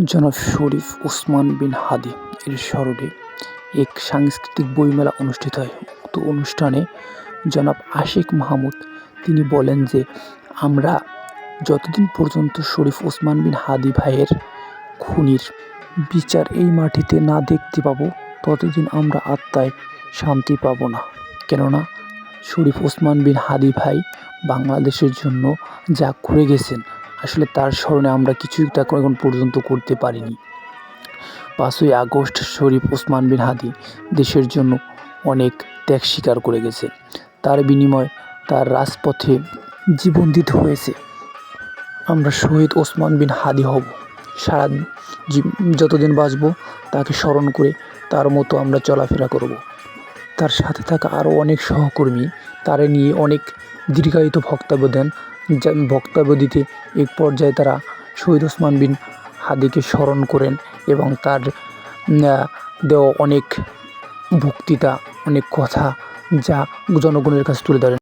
জনাব শরীফ ওসমান বিন হাদি এর স্মরণে এক সাংস্কৃতিক বইমেলা অনুষ্ঠিত হয়। উক্ত অনুষ্ঠানে জনাব আশিক মাহমুদ তিনি বলেন যে, আমরা যতদিন পর্যন্ত শরীফ ওসমান বিন হাদি ভাইয়ের খুনির বিচার এই মাটিতে না দেখতে পাবো, ততদিন আমরা আত্মায় শান্তি পাবো না। কেননা, শরীফ ওসমান বিন হাদি ভাই বাংলাদেশের জন্য যা করে গেছেন আসলে তার স্মরণে আমরা কিছুই তা এখন পর্যন্ত করতে পারিনি। পাঁচই আগস্ট শরীফ ওসমান বিন হাদি দেশের জন্য অনেক ত্যাগ স্বীকার করে গেছে। তার বিনিময়ে তার রাজপথে জীবন দিতে হয়েছে। আমরা শহীদ ওসমান বিন হাদি হব। সারা যতদিন বাঁচব, তাকে স্মরণ করে তার মতো আমরা চলাফেরা করব। তার সাথে থাকা আরও অনেক সহকর্মী, তারে নিয়ে অনেক দীর্ঘায়িত বক্তব্য দেন। যা বক্তব্য দিতে এক পর্যায়ে তারা শহীদ ওসমান বিন হাদিকে স্মরণ করেন এবং তার দেওয়া অনেক বক্তৃতা, অনেক কথা যা জনগণের কাছে তুলে ধরেন।